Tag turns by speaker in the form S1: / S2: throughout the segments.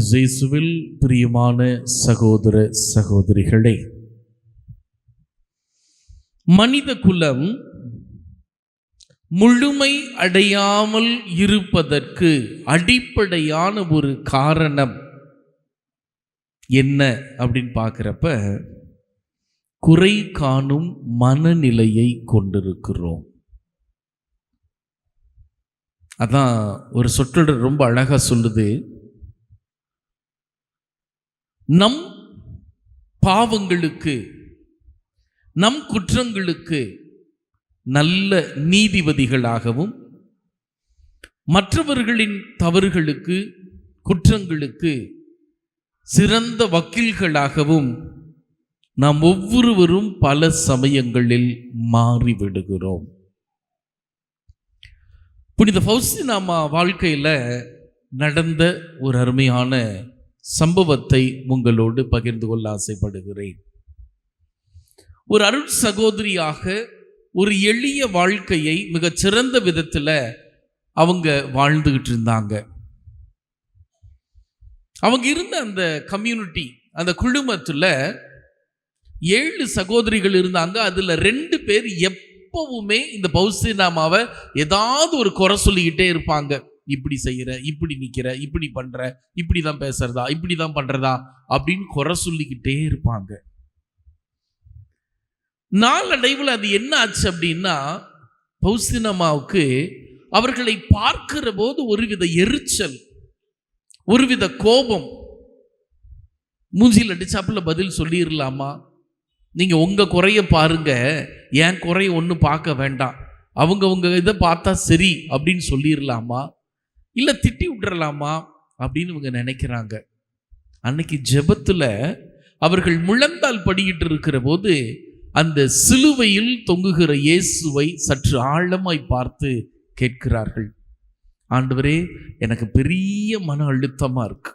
S1: கிறிஸ்தேசுவில் பிரியமான சகோதர சகோதரிகளே மனித குலம் முழுமை அடையாமல் இருப்பதற்கு அடிப்படையான ஒரு காரணம் என்ன அப்படின்னு பார்க்குறப்ப குறை காணும் மனநிலையை கொண்டிருக்கிறோம். அதான் ஒரு சொற்றொடர் ரொம்ப அழகா சொல்லுது. நம் பாவங்களுக்கு நம் குற்றங்களுக்கு நல்ல நீதிபதிகளாகவும் மற்றவர்களின் தவறுகளுக்கு குற்றங்களுக்கு சிறந்த வக்கீல்களாகவும் நாம் ஒவ்வொருவரும் பல சமயங்களில் மாறிவிடுகிறோம். புனித ஃபௌஸ்டினாமா வாழ்க்கையில் நடந்த ஒரு அருமையான சம்பவத்தை உங்களோடு பகிர்ந்து கொள்ள ஆசைப்படுகிறேன். ஒரு அருள் சகோதரியாக ஒரு எளிய வாழ்க்கையை மிகச் சிறந்த விதத்தில் அவங்க வாழ்ந்துகிட்டு இருந்தாங்க. அவங்க இருந்த அந்த கம்யூனிட்டி அந்த குழுமத்தில் ஏழு சகோதரிகள் இருந்தாங்க. அதில் ரெண்டு பேர் எப்பவுமே இந்த பௌசினாமாவை ஏதாவது ஒரு குறை சொல்லிக்கிட்டே இருப்பாங்க. இப்படி செய்கிற இப்படி நிற்கிற இப்படி பண்ணுற இப்படி தான் பேசுறதா இப்படி தான் பண்ணுறதா அப்படின்னு குறை சொல்லிக்கிட்டே இருப்பாங்க. நாளடைவில் அது என்ன ஆச்சு அப்படின்னா பௌசினமாவுக்கு அவர்களை பார்க்கிற போது ஒருவித எரிச்சல் ஒருவித கோபம். மூஞ்சியில் அடிச்சாப்புல பதில் சொல்லிடலாமா நீங்கள் உங்கள் குறைய பாருங்க என் குறைய ஒன்றும் பார்க்க வேண்டாம். அவங்க இதை பார்த்தா சரி அப்படின்னு சொல்லிடலாமா இல்லை திட்டி விட்டுறலாமா அப்படின்னு இவங்க நினைக்கிறாங்க. அன்னைக்கு ஜெபத்தில் அவர்கள் முழந்தால் படிக்கிட்டு இருக்கிற போது அந்த சிலுவையில் தொங்குகிற இயேசுவை சற்று ஆழமாய் பார்த்து கேட்கிறார்கள். ஆண்டவரே எனக்கு பெரிய மன அழுத்தமாக இருக்கு.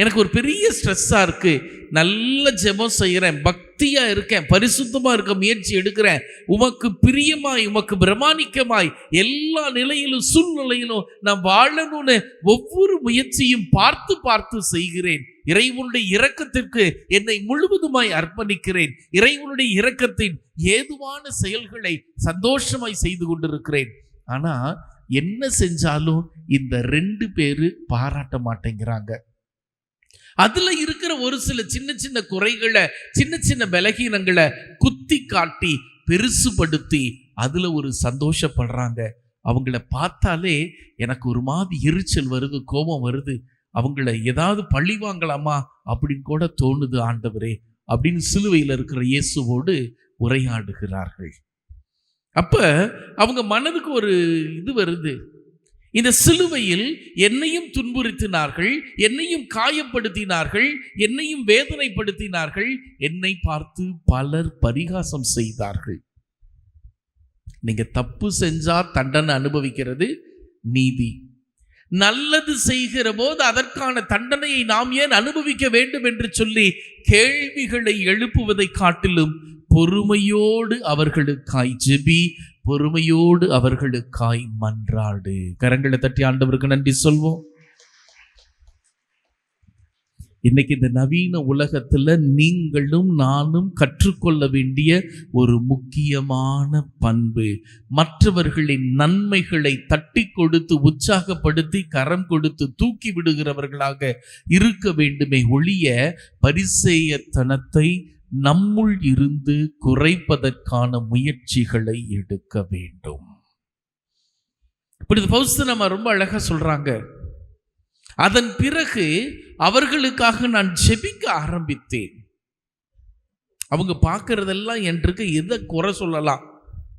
S1: எனக்கு ஒரு பெரிய ஸ்ட்ரெஸ்ஸாக இருக்குது நல்ல ஜெபம் செய்கிறேன் பக்தியாக இருக்கேன் பரிசுத்தமாக இருக்க முயற்சி எடுக்கிறேன். உமக்கு பிரியமாய் உமக்கு பிரமாணிக்கமாய் எல்லா நிலையிலும் சூழ்நிலையிலும் நான் வாழணும்னு ஒவ்வொரு முயற்சியும் பார்த்து பார்த்து செய்கிறேன். இறைவனுடைய இரக்கத்திற்கு என்னை முழுவதுமாய் அர்ப்பணிக்கிறேன். இறைவனுடைய இரக்கத்தின் ஏதுவான செயல்களை சந்தோஷமாய் செய்து கொண்டிருக்கிறேன். ஆனால் என்ன செஞ்சாலும் இந்த ரெண்டு பேர் பாராட்ட மாட்டேங்கிறாங்க. அதில் இருக்கிற ஒரு சில சின்ன சின்ன குறைகளை சின்ன சின்ன பலகீனங்களை குத்தி காட்டி பெருசுபடுத்தி அதில் ஒரு சந்தோஷப்படுறாங்க. அவங்கள பார்த்தாலே எனக்கு ஒரு மாதிரி எரிச்சல் வருது கோபம் வருது. அவங்கள ஏதாவது பழி வாங்கலாமா அப்படின்னு கூட தோணுது ஆண்டவரே அப்படின்னு சிலுவையில் இருக்கிற இயேசுவோடு உரையாடுகிறார்கள். அப்போ அவங்க மனதுக்கு ஒரு இது வருது. இந்த சிலுவையில் என்னையும் துன்புறுத்தினார்கள் என்னையும் காயப்படுத்தினார்கள் என்னையும் வேதனைப்படுத்தினார்கள் என்னை பார்த்து பலர் பரிகாசம் செய்தார்கள். நீங்க தப்பு செஞ்சா தண்டனை அனுபவிக்கிறது நீதி. நல்லது செய்கிற போது அதற்கான தண்டனையை நாம் ஏன் அனுபவிக்க வேண்டும் என்று சொல்லி கேள்விகளை எழுப்புவதை காட்டிலும் பொறுமையோடு அவர்களுக்காய் ஜெபி பொறுமையோடு அவர்களுக்காய் மன்றாடு. கரங்களை தட்டி ஆண்டவருக்கு நன்றி சொல்வோம். இன்னைக்கு இந்த நவீன உலகத்துல நீங்களும் நானும் கற்றுக்கொள்ள வேண்டிய ஒரு முக்கியமான பண்பு. மற்றவர்களின் நன்மைகளை தட்டி கொடுத்து உற்சாகப்படுத்தி கரம் கொடுத்து தூக்கி விடுகிறவர்களாக இருக்க வேண்டுமே ஒழிய பரிசேயத்தனத்தை நம்முள் இருந்து குறைப்பதற்கான முயற்சிகளை எடுக்க வேண்டும். இப்படி பௌஸ்து நம்ம ரொம்ப அழகாக சொல்கிறாங்க அதன் பிறகு அவர்களுக்காக நான் ஜெபிக்க ஆரம்பித்தேன். அவங்க பார்க்கறதெல்லாம் என்றுக்கு எதை குறை சொல்லலாம்?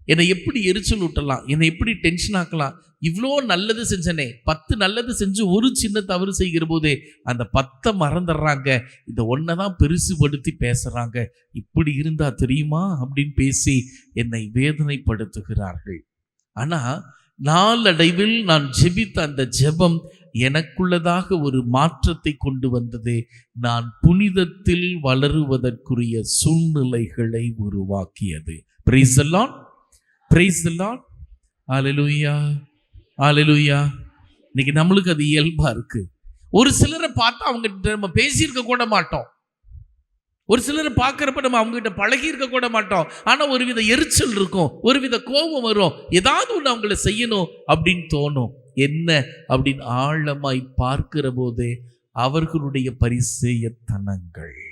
S1: என்னை எப்படி எரிச்சல் ஊட்டலாம்? என்னை எப்படி டென்ஷன் ஆக்கலாம்? இவ்வளோ நல்லது செஞ்சனே. பத்து நல்லது செஞ்சு ஒரு சின்ன தவறு செய்கிற போதே அந்த பத்தை மறந்துடுறாங்க. இந்த ஒன்றை தான் பெருசுபடுத்தி பேசுகிறாங்க இப்படி இருந்தா தெரியுமா? அப்படின்னு பேசி என்னை வேதனைப்படுத்துகிறார்கள். ஆனால் நாளடைவில் நான் ஜெபித்த அந்த ஜெபம் எனக்குள்ளதாக ஒரு மாற்றத்தை கொண்டு வந்தது. நான் புனிதத்தில் வளருவதற்குரிய சூழ்நிலைகளை உருவாக்கியது. பிரைஸ் எல்லாம் பிரைஸ் எல்லாம் ஆலலுயா ஆலலுயா இன்னைக்கு நம்மளுக்கு அது இயல்பா இருக்கு. ஒரு சிலரை பார்த்தா அவங்ககிட்ட நம்ம பேசியிருக்க கூட மாட்டோம். ஒரு சிலரை பார்க்குறப்ப நம்ம அவங்ககிட்ட பழகி இருக்க கூட மாட்டோம். ஆனால் ஒரு வித எரிச்சல் இருக்கும். ஒரு வித கோபம் வரும். ஏதாவது ஒன்று அவங்கள செய்யணும் அப்படின்னு தோணும். என்ன அப்படின்னு ஆழமாய் பார்க்கிற போதே அவர்களுடைய பரிசேயத்தனங்கள்.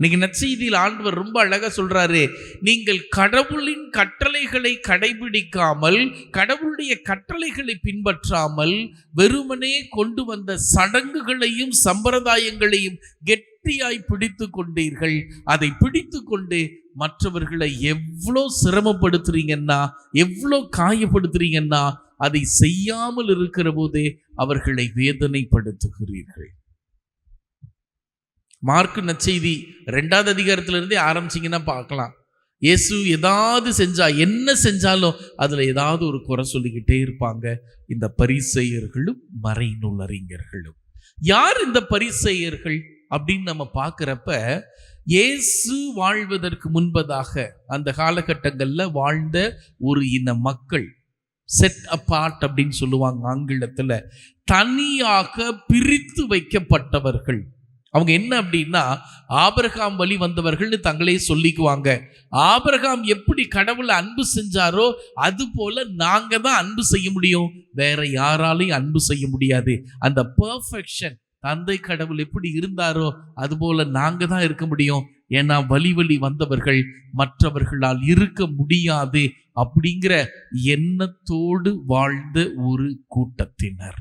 S1: இன்னைக்கு நற்செய்தியில் ஆண்டவர் ரொம்ப அழகாக சொல்கிறாரு நீங்கள் கடவுளின் கட்டளைகளை கடைபிடிக்காமல் கடவுளுடைய கட்டளைகளை பின்பற்றாமல் வெறுமனே கொண்டு வந்த சடங்குகளையும் சம்பிரதாயங்களையும் கெட்டியாய் பிடித்து கொண்டீர்கள். அதை பிடித்து கொண்டு மற்றவர்களை எவ்வளோ சிரமப்படுத்துறீங்கன்னா எவ்வளோ காயப்படுத்துறீங்கன்னா அதை செய்யாமல் இருக்கிற போதே அவர்களை வேதனைப்படுத்துகிறீர்கள். மார்க்கு நச்செய்தி ரெண்டாவது அதிகாரத்திலிருந்தே ஆரம்பிச்சிங்கன்னா பார்க்கலாம். இயேசு ஏதாவது செஞ்சால் என்ன செஞ்சாலும் அதில் ஏதாவது ஒரு குறை சொல்லிக்கிட்டே இருப்பாங்க. இந்த பரிசெயர்களும் மறைநூல் அறிஞர்களும் யார் இந்த பரிசெயர்கள் அப்படின்னு நம்ம பார்க்குறப்ப இயேசு வாழ்வதற்கு முன்பதாக அந்த காலகட்டங்களில் வாழ்ந்த ஒரு இன மக்கள் செட் அப்பார்ட் அப்படின்னு சொல்லுவாங்க ஆங்கிலத்தில் தனியாக பிரித்து வைக்கப்பட்டவர்கள். அவங்க என்ன அப்படின்னா ஆபரகாம் வழி வந்தவர்கள்னு தங்களே சொல்லிக்குவாங்க. ஆபரகாம் எப்படி கடவுளை அன்பு செஞ்சாரோ அது போல நாங்க தான் அன்பு செய்ய முடியும். வேற யாராலையும் அன்பு செய்ய முடியாது. அந்த பர்ஃபெக்ஷன் தந்தை கடவுள் எப்படி இருந்தாரோ அது போல நாங்க தான் இருக்க முடியும். ஏன்னா வழி வழி வந்தவர்கள் மற்றவர்களால் இருக்க முடியாது அப்படிங்கிற எண்ணத்தோடு வாழ்ந்த ஒரு கூட்டத்தினர்.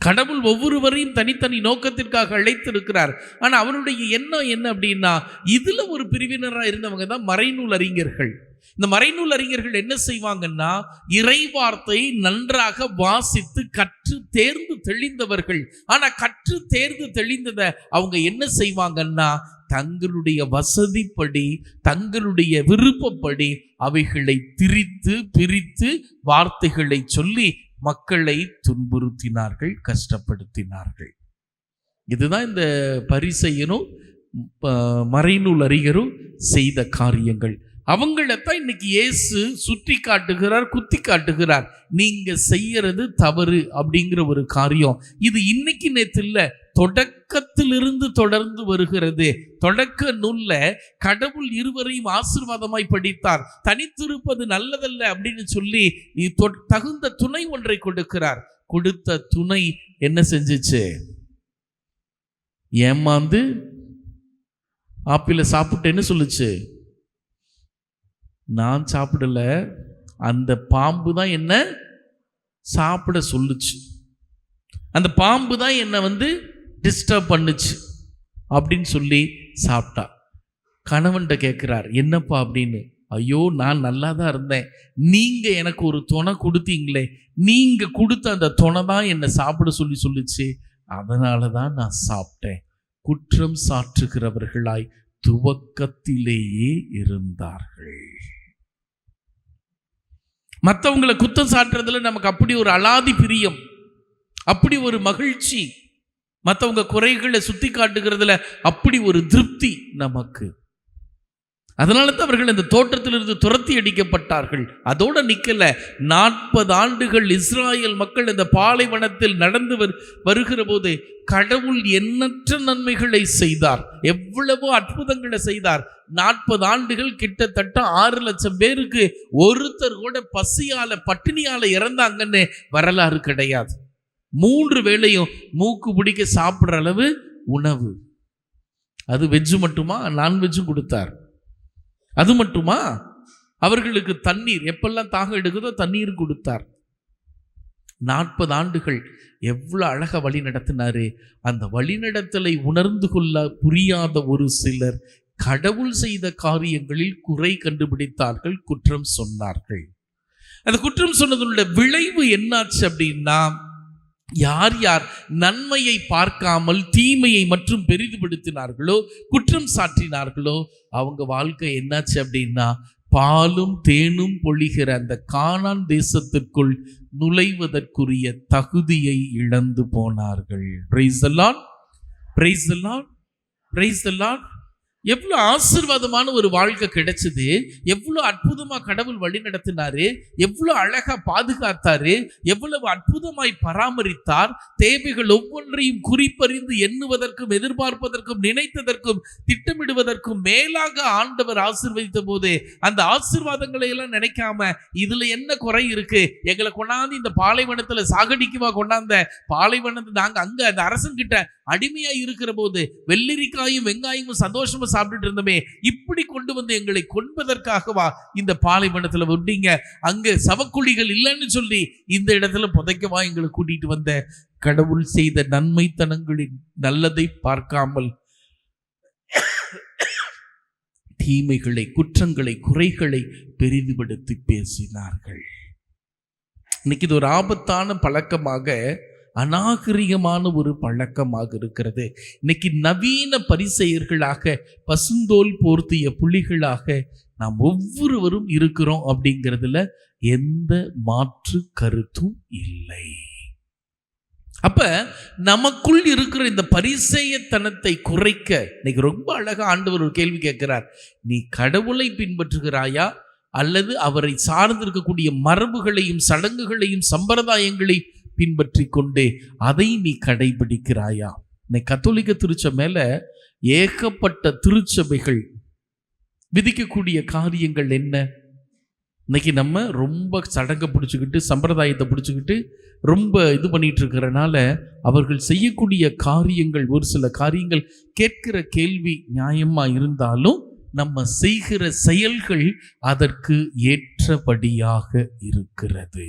S1: கடவுள் ஒவ்வொருவரையும் தனித்தனி நோக்கத்திற்காக அழைத்திருக்கிறார். ஆனால் அவருடைய எண்ணம் என்ன அப்படின்னா இதில் ஒரு பிரிவினராக இருந்தவங்க தான் மறைநூல் அறிஞர்கள். இந்த மறைநூல் அறிஞர்கள் என்ன செய்வாங்கன்னா இறைவார்த்தை நன்றாக வாசித்து கற்று தேர்ந்து தெளிந்தவர்கள். ஆனால் கற்று தேர்ந்து தெளிந்ததை அவங்க என்ன செய்வாங்கன்னா தங்களுடைய வசதிப்படி தங்களுடைய விருப்பப்படி அவைகளை திரித்து பிரித்து வார்த்தைகளை சொல்லி மக்களை துன்புறுத்தினார்கள் கஷ்டப்படுத்தினார்கள். இதுதான் இந்த பரிசையனும் மறைநூல் அறிஞரும் செய்த காரியங்கள். அவங்களத்தான் இன்னைக்கு இயேசு சுற்றி காட்டுகிறார் குத்தி காட்டுகிறார். நீங்க செய்யறது தவறு அப்படிங்கிற ஒரு காரியம். இது இன்னைக்கு நேற்று இல்லை தொடக்கத்திலிருந்து தொடர்ந்து வருகிறது. தொடக்க நூல்ல கடவுள் இருவரையும் ஆசீர்வாதமாய் படித்தார். தனித்திருப்பது நல்லதல்ல அப்படின்னு சொல்லி நீ தகுந்த துணை ஒன்றை கொடுக்கிறார். கொடுத்த துணை என்ன செஞ்சுச்சு? ஏமாந்து ஆப்பிள சாப்பிட்டேன்னு சொல்லுச்சு. நான் சாப்பிடல அந்த பாம்பு தான் என்ன சாப்பிட சொல்லுச்சு. அந்த பாம்பு தான் என்னை வந்து டிஸ்டர்ப் பண்ணுச்சு அப்படின்னு சொல்லி சாப்பிட்டா. கணவன்கிட்ட கேட்குறார் என்னப்பா அப்படின்னு? ஐயோ நான் நல்லா தான் இருந்தேன். நீங்கள் எனக்கு ஒரு துணை கொடுத்தீங்களே. நீங்கள் கொடுத்த அந்த துணை தான் என்னை சாப்பிட சொல்லி சொல்லுச்சு. அதனால தான் நான் சாப்பிட்டேன். குற்றம் சாற்றுகிறவர்களாய் துவக்கத்திலேயே இருந்தார்கள். மற்றவங்களை குத்தம் சாட்டுறதுல நமக்கு அப்படி ஒரு அலாதி பிரியம். அப்படி ஒரு மகிழ்ச்சி. மற்றவங்க குறைகளை சுற்றி காட்டுகிறதுல அப்படி ஒரு திருப்தி நமக்கு. அதனால தான் அவர்கள் இந்த தோட்டத்திலிருந்து துரத்தி அடிக்கப்பட்டார்கள். அதோட நிற்கல நாற்பது ஆண்டுகள் இஸ்ராயல் மக்கள் இந்த பாலைவனத்தில் நடந்து வருகிற போது கடவுள் எண்ணற்ற நன்மைகளை செய்தார். எவ்வளவோ அற்புதங்களை செய்தார். நாற்பது ஆண்டுகள் கிட்டத்தட்ட ஆறு லட்சம் பேருக்கு ஒருத்தர் கூட பசியால பட்டினியால இறந்தாங்கன்னு வரலாறு கிடையாது. மூன்று வேளையும் மூக்கு பிடிக்க சாப்பிட்ற அளவு உணவு. அது வெஜ்ஜு மட்டுமா? நான்வெஜ்ஜும் கொடுத்தார். அது மட்டுமா? அவர்களுக்கு தண்ணீர் எப்பெல்லாம் தாகம் எடுக்குதோ தண்ணீர் கொடுத்தார். நாற்பது ஆண்டுகள் எவ்வளோ அழகாக வழி நடத்தினாரு. அந்த வழிநடத்தலை உணர்ந்து கொள்ள புரியாத ஒரு சிலர் கடவுள் செய்த காரியங்களில் குறை கண்டுபிடித்தார்கள் குற்றம் சொன்னார்கள். அந்த குற்றம் சொன்னதனுடைய விளைவு என்னாச்சு அப்படின்னா யார் யார் நன்மையை பார்க்காமல் தீமையை மற்றும் பெரிதுபடுத்தினார்களோ குற்றம் சாற்றினார்களோ அவங்க வாழ்க்கை என்னாச்சு அப்படின்னா பாலும் தேனும் பொழிகிற அந்த காணான் தேசத்திற்குள் நுழைவதற்குரிய தகுதியை இழந்து போனார்கள். பிரைஸ் எல்லாம் பிரைஸ் பிரைஸ் அலான் எவ்வளோ ஆசீர்வாதமான ஒரு வாழ்க்கை கிடைச்சது எவ்வளோ அற்புதமாக கடவுள் வழி நடத்தினாரு எவ்வளோ அழகாக பாதுகாத்தாரு எவ்வளவு அற்புதமாய் பராமரித்தார் தேவைகள் ஒவ்வொன்றையும் குறிப்பறிந்து எண்ணுவதற்கும் எதிர்பார்ப்பதற்கும் நினைத்ததற்கும் திட்டமிடுவதற்கும் மேலாக ஆண்டவர் ஆசிர்வதித்த போது அந்த ஆசீர்வாதங்களை எல்லாம் நினைக்காம இதுல என்ன குறை இருக்கு? எங்களை கொண்டாந்து இந்த பாலைவனத்தில் சாகடிக்குவா கொண்டாந்த? பாலைவனத்தை நாங்கள் அங்கே அந்த அரசன் கிட்ட அடிமையா இருக்கிற போது வெள்ளரிக்காயும் வெங்காயமும் சந்தோஷமா சாப்பிட்டுட்டு இருந்தோமே இப்படி கொண்டு வந்து எங்களை கொன்பதற்காகவா இந்த பாலைவனத்துல விட்டீங்க அங்க சவக்குழிகள் இல்லைன்னு சொல்லி இந்த இடத்துல புதைக்கவா எங்களை கூட்டிட்டு வந்த. கடவுள் செய்த நன்மைத்தனங்களின் நல்லதை பார்க்காமல் தீமைகளை குற்றங்களை குறைகளை பெரிதுபடுத்தி பேசினார்கள். இன்னைக்கு இது ஒரு ஆபத்தான பழக்கமாக அநாகரிகமான ஒரு பழக்கமாக இருக்கிறது. இன்னைக்கு நவீன பரிசெயர்களாக பசுந்தோல் போர்த்திய புலிகளாக நாம் ஒவ்வொருவரும் இருக்கிறோம் அப்படிங்கிறதுல எந்த மாற்று கருத்தும் இல்லை. அப்ப நமக்குள் இருக்கிற இந்த பரிசெயத்தனத்தை குறைக்க இன்னைக்கு ரொம்ப அழகா ஆண்டவர் ஒரு கேள்வி கேட்கிறார். நீ கடவுளை பின்பற்றுகிறாயா? அல்லது அவரை சார்ந்திருக்கக்கூடிய மரபுகளையும் சடங்குகளையும் சம்பிரதாயங்களையும் பின்பற்றி கொண்டே அதை நீ கடைபிடிக்கிறாயா? இன்னைக்கு கத்தோலிக்க திருச்ச மேல ஏகப்பட்ட திருச்சபைகள் விதிக்கக்கூடிய காரியங்கள் என்ன? இன்னைக்கு நம்ம ரொம்ப சடங்கை பிடிச்சிக்கிட்டு சம்பிரதாயத்தை பிடிச்சிக்கிட்டு ரொம்ப இது பண்ணிட்டு இருக்கிறனால அவர்கள் செய்யக்கூடிய காரியங்கள் ஒரு சில காரியங்கள் கேட்கிற கேள்வி நியாயமாக இருந்தாலும் நம்ம செய்கிற செயல்கள் அதற்கு ஏற்றபடியாக இருக்கிறது.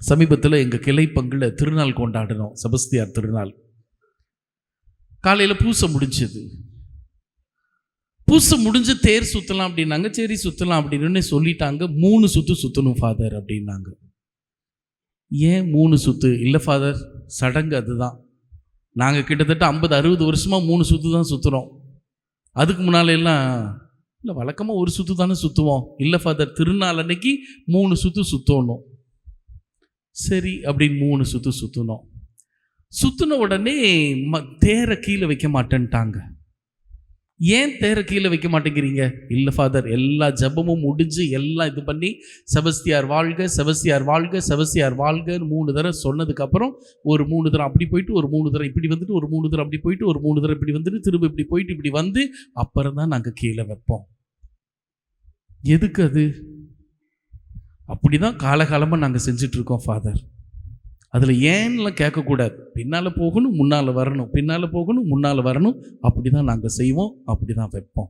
S1: சமீபத்தில் எங்கள் கிளை பங்கில் திருநாள் கொண்டாடினோம் செபஸ்தியார் திருநாள். காலையில் பூசை முடிஞ்சது. பூசை முடிஞ்சு தேர் சுற்றலாம் அப்படின்னாங்க சரி சுற்றலாம் அப்படின்னு சொல்லிட்டாங்க. மூணு சுற்று சுற்றணும் ஃபாதர் அப்படின்னாங்க. ஏன் மூணு சுற்று இல்லை ஃபாதர் சடங்கு அதுதான். நாங்கள் கிட்டத்தட்ட ஐம்பது அறுபது வருஷமாக மூணு சுற்று தான் சுற்றுறோம் அதுக்கு முன்னாலெல்லாம் இல்லை வழக்கமாக ஒரு சுற்று தானே சுற்றுவோம் இல்லை ஃபாதர் திருநாள் அன்னைக்கு மூணு சுற்று சுற்றணும் சரி அப்படின்னு மூணு சுற்று சுற்றினோம் சுற்றின உடனே ம தேரை கீழே வைக்க மாட்டேன்ட்டாங்க. ஏன் தேரை கீழே வைக்க மாட்டேங்கிறீங்க? இல்லை ஃபாதர் எல்லா ஜபமும் முடிஞ்சு எல்லாம் இது பண்ணி செபஸ்தியார் வாழ்க செபஸ்தியார் வாழ்க செபஸ்தியார் வாழ்கன்னு மூணு தடவை சொன்னதுக்கப்புறம் ஒரு மூணு தடவை அப்படி போயிட்டு ஒரு மூணு தடவை இப்படி வந்துட்டு ஒரு மூணு தடவை அப்படி போயிட்டு ஒரு மூணு தரம் இப்படி வந்துட்டு திரும்ப இப்படி போயிட்டு இப்படி வந்து அப்புறம் தான் நாங்கள் கீழே வைப்போம். எதுக்கு அது? அப்படி தான் காலகாலமாக நாங்கள் செஞ்சிட்ருக்கோம் ஃபாதர் அதில் ஏன்லாம் கேட்கக்கூடாது. பின்னால் போகணும் முன்னால் வரணும். பின்னால் போகணும் முன்னால் வரணும். அப்படி தான் நாங்கள் செய்வோம் அப்படி தான் வைப்போம்.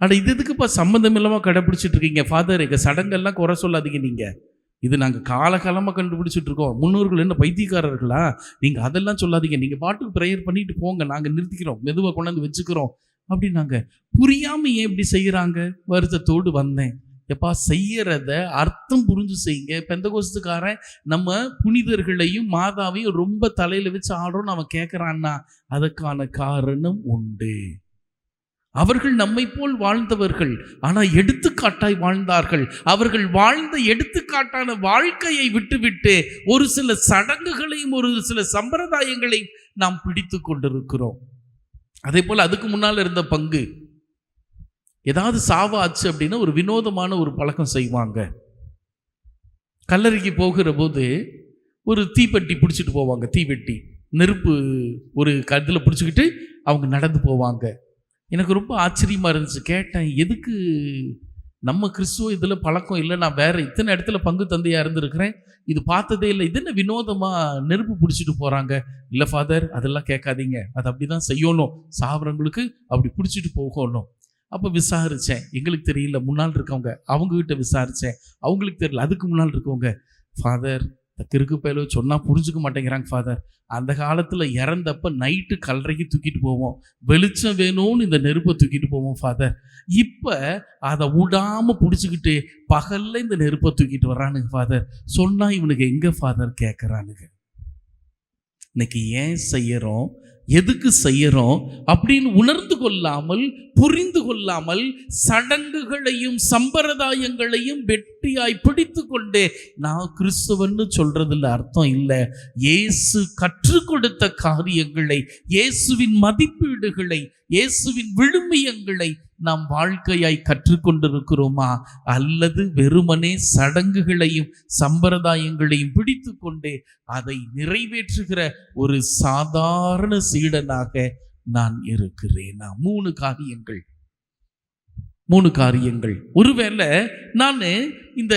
S1: ஆனால் இது இதுக்குப்பா சம்மந்தம் இல்லாமல் கடைப்பிடிச்சிட்டு இருக்கீங்க ஃபாதர் எங்கள் சடங்கெல்லாம் குறை சொல்லாதீங்க நீங்கள் இது நாங்கள் காலகாலமாக கண்டுபிடிச்சிட்டு இருக்கோம் முன்னோர்கள் என்ன பைத்தியக்காரர்களா? நீங்கள் அதெல்லாம் சொல்லாதீங்க. நீங்கள் பாட்டுக்கு ப்ரேயர் பண்ணிட்டு போங்க. நாங்கள் நிறுத்திக்கிறோம். மெதுவாக கொண்டாந்து வச்சுக்கிறோம். அப்படின்னாங்க புரியாமல் ஏன் இப்படி செய்கிறாங்க வருத்தத்தோடு வந்தேன். எப்பா செய்யறத அர்த்தம் புரிஞ்சு செய்யுங்க. பெந்தகோஸ்துக்காரன் நம்ம புனிதர்களையும் மாதாவையும் ரொம்ப தலையில வச்சு ஆடுறோம்னு அவன் கேட்கறான்னா அதுக்கான காரணம் உண்டு. அவர்கள் நம்மை போல் வாழ்ந்தவர்கள் ஆனா எடுத்துக்காட்டாய் வாழ்ந்தார்கள். அவர்கள் வாழ்ந்த எடுத்துக்காட்டான வாழ்க்கையை விட்டுவிட்டு ஒரு சில சடங்குகளையும் ஒரு சில சம்பிரதாயங்களையும் நாம் பிடித்து கொண்டிருக்கிறோம். அதே போல் அதுக்கு முன்னால் இருந்த பங்கு. ஏதாவது சாவாச்சு அப்படின்னா ஒரு வினோதமான ஒரு பழக்கம் செய்வாங்க. கல்லறைக்கு போகிற போது ஒரு தீப்பெட்டி பிடிச்சிட்டு போவாங்க. தீவெட்டி. நெருப்பு ஒரு கதில் பிடிச்சிக்கிட்டு அவங்க நடந்து போவாங்க. எனக்கு ரொம்ப ஆச்சரியமாக இருந்துச்சு. கேட்டேன் எதுக்கு நம்ம கிறிஸ்துவ இதில் பழக்கம் இல்லை? நான் வேறு இத்தனை இடத்துல பங்கு தந்தையாக இருந்திருக்கிறேன். இது பார்த்ததே இல்லை. இது என்ன வினோதமாக நெருப்பு பிடிச்சிட்டு போகிறாங்க இல்லை ஃபாதர் அதெல்லாம் கேட்காதீங்க. அது அப்படி தான் செய்யணும். சாவரங்களுக்கு அப்படி பிடிச்சிட்டு போகணும். அப்போ விசாரித்தேன் எங்களுக்கு தெரியல. முன்னால் இருக்கவங்க. அவங்கக்கிட்ட விசாரித்தேன் அவங்களுக்கு தெரியல. அதுக்கு முன்னால் இருக்கவங்க. ஃபாதர் கிறுக்கு பயலோ சொன்னால் புரிஞ்சுக்க மாட்டேங்கிறாங்க ஃபாதர் அந்த காலத்தில் இறந்தப்ப நைட்டு கல்லறைக்கு தூக்கிட்டு போவோம். வெளிச்சம் வேணும்னு இந்த நெருப்பை தூக்கிட்டு போவோம் ஃபாதர் இப்போ அதை விடாமல் பிடிச்சிக்கிட்டு பகலில் இந்த நெருப்பை தூக்கிட்டு வர்றானுங்க ஃபாதர் சொன்னால் இவனுக்கு எங்கே ஃபாதர் கேட்குறானுங்க இன்னைக்கு ஏன் செய்கிறோம் எதுக்கு செய்கிறோம் அப்படின்னு உணர்ந்து கொள்ளாமல் புரிந்து கொள்ளாமல் சடங்குகளையும் சம்பிரதாயங்களையும் வெட்டியாய் பிடித்து கொண்டு நான் கிறிஸ்துவன்னு சொல்கிறதுல அர்த்தம் இல்லை. இயேசு கற்றுக் கொடுத்த காரியங்களை இயேசுவின் மதிப்பீடுகளை இயேசுவின் விழுமியங்களை நாம் வாழ்க்கையாய் கற்றுக்கொண்டிருக்கிறோமா? அல்லது வெறுமனே சடங்குகளையும் சம்பிரதாயங்களையும் பிடித்து கொண்டே அதை நிறைவேற்றுகிற ஒரு சாதாரண சீடனாக நான் இருக்கிறேனா? மூணு காரியங்கள். மூணு காரியங்கள். ஒருவேளை நான் இந்த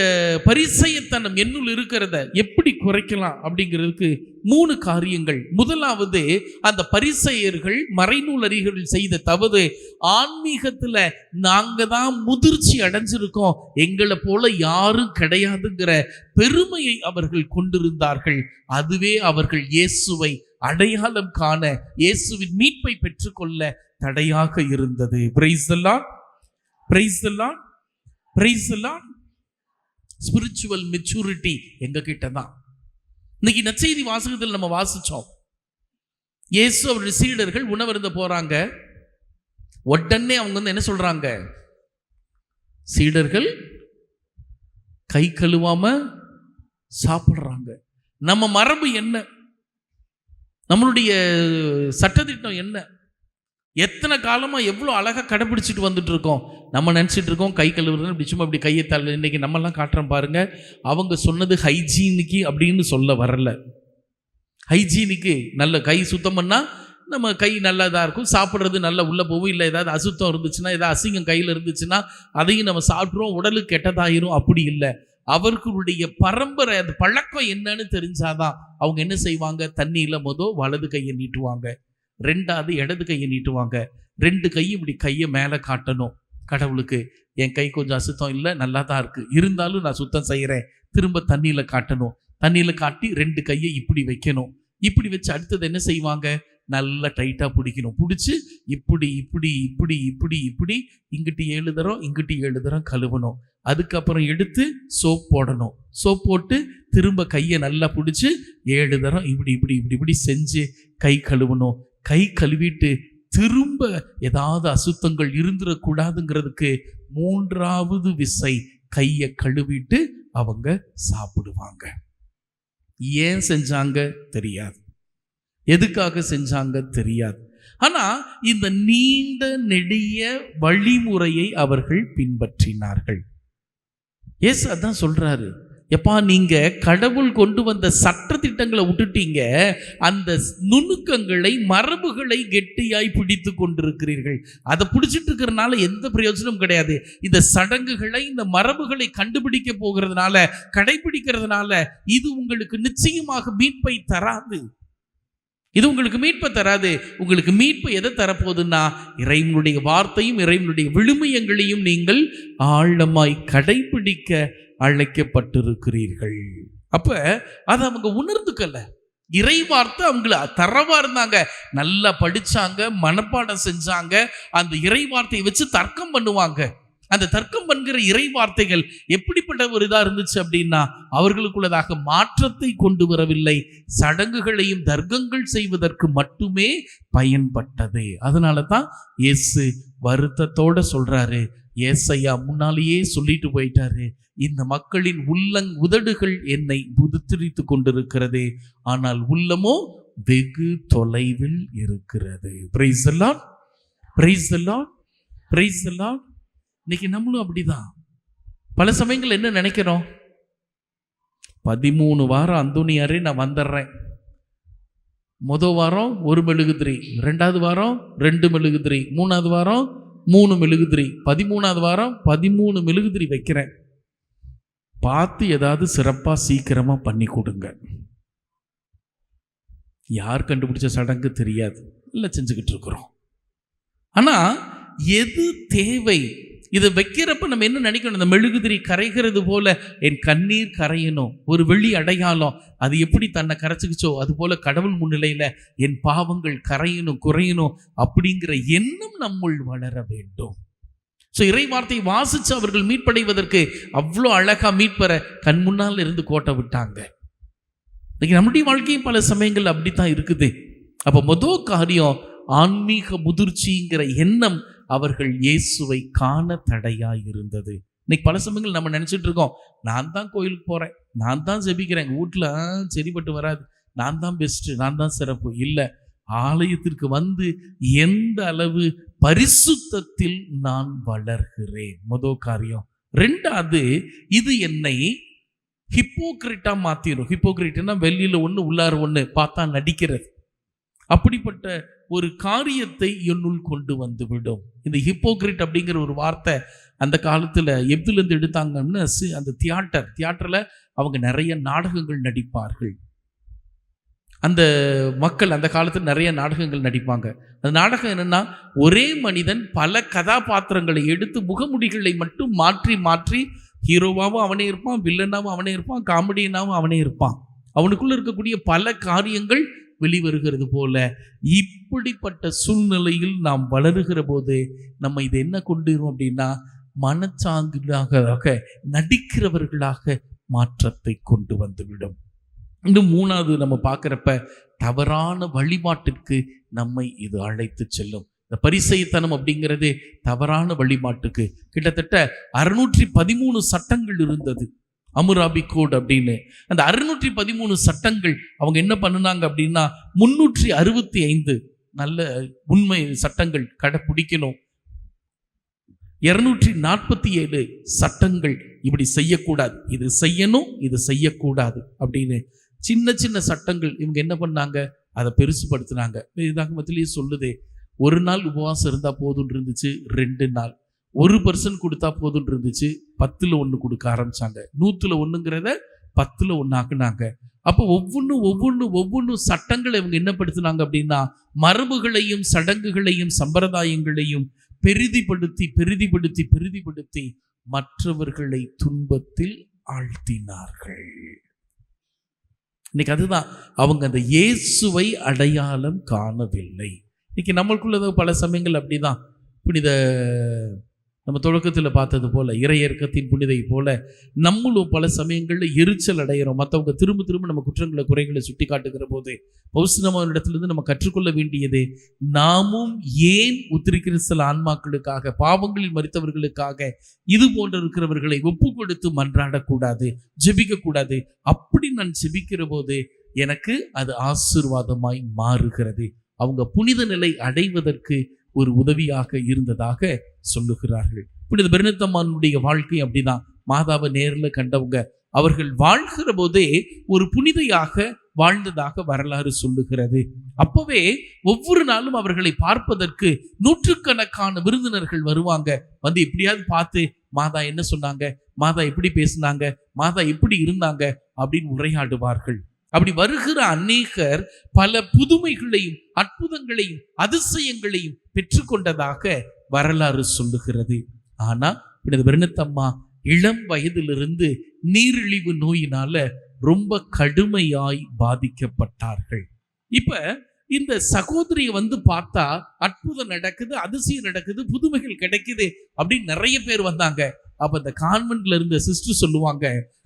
S1: பரிசையத்தனம் என்னுள் இருக்கிறத எப்படி குறைக்கலாம் அப்படிங்கிறதுக்கு மூணு காரியங்கள். முதலாவது அந்த பரிசெயர்கள் மறைநூல் அறிகள் செய்த தவறு ஆன்மீகத்தில் நாங்கள் தான் முதிர்ச்சி அடைஞ்சிருக்கோம். எங்களை போல யாரும் கிடையாதுங்கிற பெருமையை அவர்கள் கொண்டிருந்தார்கள். அதுவே அவர்கள் இயேசுவை அடையாளம் காண இயேசுவின் மீட்பை பெற்றுக்கொள்ள தடையாக இருந்தது. பிரைஸ் எல்லாம் பிரைஸ் எல்லாம் பிரைஸ் எல்லாம் ஸ்பிரிச்சுவல் மெச்சூரிட்டி எங்க கிட்ட தான் இன்னைக்கு நச்செய்தி வாசகத்தில் நம்ம வாசிச்சோம். இயேசு அவருடைய சீடர்கள் உணவருந்த போறாங்க. உடனே அவங்க வந்து என்ன சொல்றாங்க? சீடர்கள் கை கழுவாம சாப்பிட்றாங்க. நம்ம மரபு என்ன? நம்மளுடைய சட்டத்திட்டம் என்ன? எத்தனை காலமாக எவ்வளோ அழகாக கடைப்பிடிச்சிட்டு வந்துட்டு இருக்கோம் நம்ம நினச்சிட்டு இருக்கோம் கை கழுவுறது இப்படி சும்மா இப்படி கையை தள்ள இன்றைக்கி நம்மலாம் காட்டுறோம் பாருங்க. அவங்க சொன்னது ஹைஜீனிக்கு அப்படின்னு சொல்ல வரல. ஹைஜீனிக்கு நல்ல கை சுத்தம் பண்ணால் நம்ம கை நல்லதாக இருக்கும். சாப்பிட்றது நல்லா உள்ளே போகும். இல்லை ஏதாவது அசுத்தம் இருந்துச்சுன்னா ஏதாவது அசிங்கம் கையில் இருந்துச்சுன்னா அதையும் நம்ம சாப்பிட்றோம். உடலுக்கு கெட்டதாயிரும். அப்படி இல்லை. அவர்களுடைய பரம்பரை அந்த பழக்கம் என்னன்னு தெரிஞ்சாதான் அவங்க என்ன செய்வாங்க? தண்ணியில் மொதல் வலது கையை நீட்டுவாங்க. ரெண்டாவது இடது கையை நீட்டுவாங்க. ரெண்டு கையும் இப்படி கையை மேலே காட்டணும். கடவுளுக்கு என் கை கொஞ்சம் அசுத்தம் இல்லை நல்லா தான் இருக்குது இருந்தாலும் நான் சுத்தம் செய்கிறேன் திரும்ப தண்ணியில் காட்டணும். தண்ணியில் காட்டி ரெண்டு கையை இப்படி வைக்கணும். இப்படி வச்சு அடுத்தது என்ன செய்வாங்க? நல்லா டைட்டாக பிடிக்கணும். பிடிச்சி இப்படி இப்படி இப்படி இப்படி இப்படி இங்கிட்டு ஏழு தரம் இங்கிட்டு ஏழு தரம் கழுவணும். அதுக்கப்புறம் எடுத்து சோப் போடணும். சோப் போட்டு திரும்ப கையை நல்லா பிடிச்சி ஏழு தரம் இப்படி இப்படி இப்படி இப்படி செஞ்சு கை கழுவணும். கை கழுவிட்டு திரும்ப ஏதாவது அசுத்தங்கள் இருந்துடக்கூடாதுங்கிறதுக்கு மூன்றாவது விசை கையை கழுவிட்டு அவங்க சாப்பிடுவாங்க. ஏன் செஞ்சாங்க? தெரியாது. எதுக்காக செஞ்சாங்க? தெரியாது. ஆனா இந்த நீண்ட நெடிய வழிமுறையை அவர்கள் பின்பற்றினார்கள். எஸ் அதான் சொல்றாரு. எப்பா நீங்க கடவுள் கொண்டு வந்த சட்ட திட்டங்களை விட்டுட்டீங்க. அந்த நுணுக்கங்களை மரபுகளை கெட்டியாய் பிடித்து கொண்டிருக்கிறீர்கள். அதை பிடிச்சிட்டு இருக்கிறனால எந்த பிரயோஜனமும் கிடையாது. இந்த சடங்குகளை இந்த மரபுகளை கண்டுபிடிக்க போகிறதுனால கடைபிடிக்கிறதுனால இது உங்களுக்கு நிச்சயமாக மீட்பை தராது. இது உங்களுக்கு மீட்பை தராது. உங்களுக்கு மீட்பு எதை தரப்போகுதுன்னா இறைவனுடைய வார்த்தையும் இறைவனுடைய விழுமையங்களையும் நீங்கள் ஆழமாய் கடைபிடிக்க அழைக்கப்பட்டிருக்கிறீர்கள். அப்ப அதை அவங்க உணர்ந்துக்கல. இறை வார்த்தை அவங்கள தரவா இருந்தாங்க. நல்லா படிச்சாங்க மனப்பாடம் செஞ்சாங்க. அந்த இறை வார்த்தையை வச்சு தர்க்கம் பண்ணுவாங்க. அந்த தர்க்கம் பண்ணுகிற இறை வார்த்தைகள் எப்படிப்பட்ட ஒரு இதாக இருந்துச்சு அப்படின்னா அவர்களுக்குள்ளதாக மாற்றத்தை கொண்டு வரவில்லை. சடங்குகளையும் தர்க்கங்கள் செய்வதற்கு மட்டுமே பயன்பட்டது. அதனால தான் இயேசு வருத்தத்தோட சொல்றாரு. ஏசையா முன்னாலேயே சொல்லிட்டு போயிட்டாரு. இந்த மக்களின் உள்ளங் உதடுகள் என்னை புதுத்திரித்து கொண்டிருக்கிறது. ஆனால் உள்ளமோ வெகு தொலைவில் இருக்கிறது. பிரைஸ் எல்லாம் பிரைஸ் எல்லாம் பிரைஸ் எல்லாம் இன்னைக்கு நம்மளும் அப்படிதான். பல சமயங்கள் என்ன நினைக்கிறோம்? பதிமூணு வாரம் அந்தோனியாரே நான் வந்துடுறேன். முதல் வாரம் ஒரு மெழுகுதிரி ரெண்டாவது வாரம் ரெண்டு மெழுகுதிரி மூணாவது வாரம் மூணு மெழுகுதிரி. பதிமூணாவது வாரம் பதிமூணு மெழுகுதிரி வைக்கிறேன். பார்த்து ஏதாவது சிறப்பாக சீக்கிரமாக பண்ணி கொடுங்க. யார் கண்டுபிடிச்ச சடங்கு தெரியாது. இல்லை செஞ்சுக்கிட்டு இருக்கிறோம். ஆனால் எது தேவை? இதை வைக்கிறப்ப நம்ம என்ன நினைக்கணும்? இந்த மெழுகுதிரி கரைகிறது போல என் கண்ணீர் கரையணும். ஒரு வெள்ளி அடையாளம். அது எப்படி தன்னை கரைச்சிக்கிச்சோ அது போல கடவுள் முன்னிலையில என் பாவங்கள் கரையணும் குறையணும் அப்படிங்கிற எண்ணம் நம்முள் வளர வேண்டும். ஸோ இறை வார்த்தை வாசிச்சு அவர்கள் மீட்படைவதற்கு அவ்வளோ அழகாக மீட்பெற கண் முன்னால் இருந்து கோட்டை விட்டாங்க. இன்னைக்கு நம்முடைய வாழ்க்கையும் பல சமயங்கள் அப்படித்தான் இருக்குது. அப்போ மொதல் காரியம் ஆன்மீக முதிர்ச்சிங்கிற எண்ணம் அவர்கள் இயேசுவை காண தடையாக இருந்தது இன்னைக்கு பல சமயங்கள் நம்ம நினச்சிட்டு இருக்கோம் நான் தான் கோயிலுக்கு போகிறேன் நான் தான் ஜெபிக்கிறேன் வீட்டில் சரிப்பட்டு வராது நான் தான் பெஸ்ட்டு நான் தான் சிறப்பு. இல்லை ஆலயத்திற்கு வந்து எந்த அளவு பரிசுத்தத்தில் நான் வளர்கிறேன்? மொதல் காரியம். ரெண்டாவது இது என்னை ஹிப்போக்ரிட்டாக மாற்றிடும் ஹிப்போக்ரிட்னா வெளியில் ஒன்று உள்ளார ஒன்று பார்த்தா நடிக்கிறது. அப்படிப்பட்ட ஒரு காரியத்தை என்னுள் கொண்டு வந்துவிடும். இந்த ஹிப்போக்ரிட் அப்படிங்கிற ஒரு வார்த்தை அந்த காலத்தில் எதுல எடுத்தாங்கன்னு சி- அந்த தியேட்டர் தியேட்டரில் அவங்க நிறைய நாடகங்கள் நடிப்பார்கள். அந்த மக்கள் அந்த காலத்தில் நிறைய நாடகங்கள் நடிப்பாங்க. அந்த நாடகம் என்னன்னா ஒரே மனிதன் பல கதாபாத்திரங்களை எடுத்து முகமுடிகளை மட்டும் மாற்றி மாற்றி ஹீரோவாகவும் அவனே இருப்பான் வில்லனாகவும் அவனே இருப்பான் காமெடியனாகவும் அவனே இருப்பான். அவனுக்குள்ளே இருக்கக்கூடிய பல காரியங்கள் வெளிவருகிறது போல இப்படிப்பட்ட சூழ்நிலையில் நாம் வளருகிற போது நம்ம இதை என்ன கொண்டுரும் அப்படின்னா மனச்சான்றாக நடிக்கிறவர்களாக மாற்றத்தை கொண்டு வந்துவிடும். இன்னும் மூணாவது நம்ம பார்க்குறப்ப தவறான வழிபாட்டிற்கு நம்மை இது அழைத்து செல்லும். இந்த பரிசைத்தனம் அப்படிங்கிறது தவறான வழிபாட்டுக்கு கிட்டத்தட்ட அறுநூற்றி பதிமூணு சட்டங்கள் இருந்தது. அமுராபி கோட் அப்படின்னு. அந்த அறுநூற்றி பதிமூணு சட்டங்கள் அவங்க என்ன பண்ணுனாங்க அப்படின்னா முன்னூற்றி அறுபத்தி ஐந்து நல்ல உண்மை சட்டங்கள் கடைப்பிடிக்கணும். இருநூற்றி நாற்பத்தி ஏழு சட்டங்கள் இப்படி செய்யக்கூடாது. இது செய்யணும் இது செய்யக்கூடாது அப்படின்னு சின்ன சின்ன சட்டங்கள் இவங்க என்ன பண்ணாங்க? அதை பெருசுபடுத்தினாங்க. இதாகமத்திலேயே சொல்லுதே ஒரு நாள் உபவாசம் இருந்தால் போதுன்னு இருந்துச்சு ரெண்டு நாள். ஒரு பர்சன்ட் கொடுத்தா போதும் இருந்துச்சு பத்தில் ஒன்று கொடுக்க ஆரம்பிச்சாங்க. நூற்றுல ஒன்றுங்கிறத பத்தில் ஒன்று ஆக்குனாங்க அப்போ ஒவ்வொன்றும் ஒவ்வொன்றும் ஒவ்வொன்றும் சட்டங்களை இவங்க என்ன படுத்தினாங்க அப்படின்னா மரபுகளையும் சடங்குகளையும் சம்பிரதாயங்களையும் பெரிதிப்படுத்தி பெரிதிப்படுத்தி பெரிதிப்படுத்தி மற்றவர்களை துன்பத்தில் ஆழ்த்தினார்கள். இன்னைக்கு அதுதான். அவங்க அந்த இயேசுவை அடையாளம் காணவில்லை. இன்னைக்கு நம்மளுக்குள்ளது பல சமயங்கள் அப்படிதான். புனித நம்ம தொடக்கத்தில் பார்த்தது போல இறையற்கத்தின் புனிதை போல் நம்மளும் பல சமயங்களில் எரிச்சல் அடைகிறோம் மற்றவங்க திரும்ப திரும்ப நம்ம குற்றங்களை குறைகளை சுட்டி காட்டுகிற போது பௌசினமானிடத்திலிருந்து நம்ம கற்றுக்கொள்ள வேண்டியது நாமும் ஏன் உத்திரிக்கிறிஸ்தல ஆன்மாக்களுக்காக பாவங்களில் மறித்தவர்களுக்காக இது போன்ற இருக்கிறவர்களை ஒப்பு கொடுத்து மன்றாடக்கூடாது ஜெபிக்கக்கூடாது அப்படி நான் ஜெபிக்கிற போது எனக்கு அது ஆசீர்வாதமாய் மாறுகிறது. அவங்க புனித நிலை அடைவதற்கு ஒரு உதவியாக இருந்ததாக சொல்லுகிறார்கள். புனித பெருநத்தம்மானுடைய வாழ்க்கை அப்படிதான் மாதாவை நேரில் கண்டவங்க அவர்கள் வாழ்கிற போதே ஒரு புனிதையாக வாழ்ந்ததாக வரலாறு சொல்லுகிறது. அப்பவே ஒவ்வொரு நாளும் அவர்களை பார்ப்பதற்கு நூற்றுக்கணக்கான விருந்தினர்கள் வருவாங்க. வந்து எப்படியாவது பார்த்து மாதா என்ன சொன்னாங்க? மாதா எப்படி பேசினாங்க? மாதா எப்படி இருந்தாங்க? அப்படின்னு உரையாடுவார்கள். அப்படி வருகிற அநேகர் பல புதுமைகளையும் அற்புதங்களையும் அதிசயங்களையும் பெற்றுக்கொண்டதாக வரலாறு சொல்லுகிறது. ஆனா புனித பெருனத்தம்மா இளம் வயதிலிருந்து நீரிழிவு நோயினால ரொம்ப கடுமையாய் பாதிக்கப்பட்டார்கள். இப்ப இந்த சகோதரியை வந்து பார்த்தா அற்புதம் நடக்குது அதிசயம் நடக்குது புதுமைகள் கிடைக்குது அப்படின்னு நிறைய பேர் வந்தாங்க. அப்ப இந்த கான்வென்ட்ல இருந்த சிஸ்டர் சொல்லுவாங்க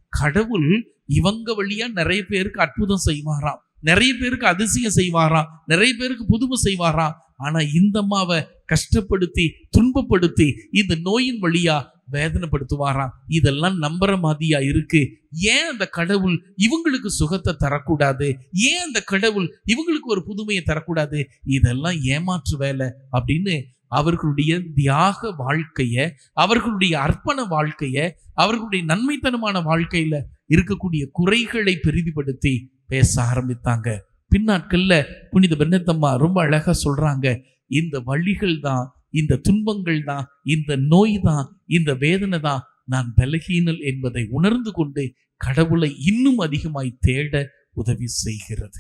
S1: கடவுள் இவங்க வழியா நிறைய பேருக்கு அற்புதம் செய்வாராம் நிறைய பேருக்கு அதிசயம் செய்வாராம் நிறைய பேருக்கு புதுமை செய்வாராம் ஆனா இந்த அம்மாவை கஷ்டப்படுத்தி துன்பப்படுத்தி இந்த நோயின் வழியா வேதனைப்படுத்துவாராம் இதெல்லாம் நம்புற மாதிரியா இருக்கு. ஏன் அந்த கடவுள் இவங்களுக்கு சுகத்தை தரக்கூடாது? ஏன் அந்த கடவுள் இவங்களுக்கு ஒரு புதுமையை தரக்கூடாது? இதெல்லாம் ஏமாற்று வேலை அப்படின்னு அவர்களுடைய தியாக வாழ்க்கைய அவர்களுடைய அர்ப்பண வாழ்க்கைய அவர்களுடைய நன்மைத்தனமான வாழ்க்கையில இருக்கக்கூடிய குறைகளை பெரிதிப்படுத்தி பேச ஆரம்பித்தாங்க. பின்னாட்கள்ல புனித பெண்ணத்தம்மா ரொம்ப அழகா சொல்றாங்க இந்த வழிகள் தான் இந்த துன்பங்கள் தான் இந்த நோய் தான் இந்த வேதனை தான் நான் பலகீனல் என்பதை உணர்ந்து கொண்டு கடவுளை இன்னும் அதிகமாய் தேட உதவி செய்கிறது.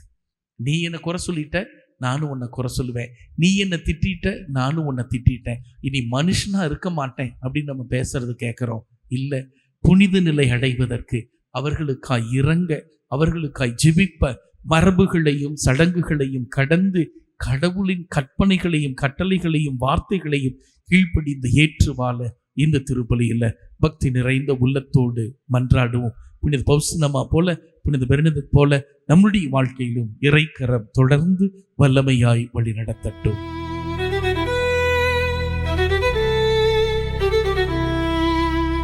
S1: நீ என்ன குறை சொல்லிட்ட? நானும் உன்னை குறை சொல்லுவேன். நீ என்னை திட்டிட்ட நானும் உன்னை திட்டிட்டேன். இனி மனுஷனாக இருக்க மாட்டேன் அப்படின்னு நம்ம பேசுறது கேட்குறோம் இல்லை புனித நிலை அடைவதற்கு அவர்களுக்காய் இறங்க அவர்களுக்காய் ஜெபிப்ப மரபுகளையும் சடங்குகளையும் கடந்து கடவுளின் கற்பனைகளையும் கட்டளைகளையும் வார்த்தைகளையும் கீழ்ப்படிந்து ஏற்று வாழ இந்த திருப்பலியில். பக்தி நிறைந்த உள்ளத்தோடு மன்றாடுவோம். புனித பௌசனமா போல புனித பெருனது போல நம்முடைய வாழ்க்கையிலும் இறைக்கரம் தொடர்ந்து வல்லமையாய் வழி நடத்தட்டும்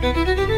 S2: Thank you.